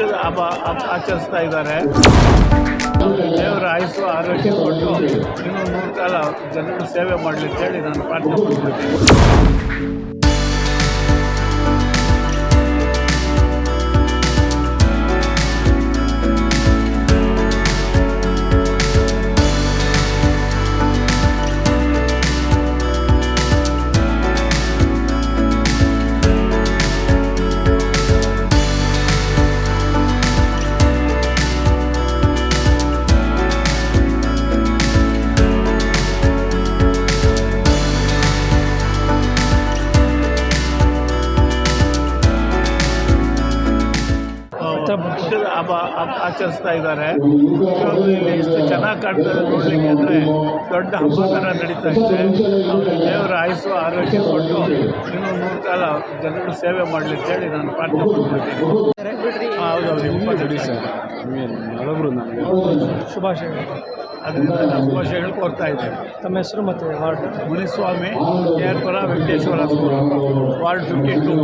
ವರ್ಷದ ಹಬ್ಬ ಆಚರಿಸ್ತಾ ಇದ್ದಾರೆ. ದೇವರ ಆಯಸ್ಸು ಆರೋಗ್ಯ ಕೊಟ್ಟು ಇನ್ನೂ ಮೂರು ಕಾಲ ಜನರ ಸೇವೆ ಮಾಡಲಿ ಅಂತೇಳಿ ನಾನು ಪ್ರಾರ್ಥನೆ ಮಾಡ್ಕೊಳ್ತೀನಿ ವರ್ಷದ ಹಬ್ಬ ಹಬ್ಬ ಆಚರಿಸ್ತಾ ಇದ್ದಾರೆ. ಇಲ್ಲಿ ಎಷ್ಟು ಚೆನ್ನಾಗಿ ಕಾಣ್ತದೆ ನೋಡಲಿಕ್ಕೆ ಅಂದರೆ ದೊಡ್ಡ ಹಬ್ಬ ಥರ ನಡೀತಾ ಇದೆ. ಅವ್ರಿಗೆ ದೇವರ ಆಯಸ್ಸು ಆರೋಗ್ಯ ಕೊಟ್ಟು ಇನ್ನೂ ಮೂರು ಕಾಲ ಜನರು ಸೇವೆ ಮಾಡಲಿ ಅಂತೇಳಿ ನಾನು ಪ್ರಾರ್ಥನೆ ಮಾಡ್ಕೊಳ್ತೀನಿ ಹೌದೌದು ಇಪ್ಪತ್ತು ಸರ್ ಹಳಬ್ರು ನನಗೆ ಶುಭಾಶಯಗಳು ಅದರಿಂದ ನಾನು ಶುಭಾಶಯಗಳು ಕೋರ್ತಾ ಇದ್ದೇನೆ. ತಮ್ಮ ಹೆಸರು ಮತ್ತು ward. Muniswamy K R Pura Venkateshwara school ward fifty two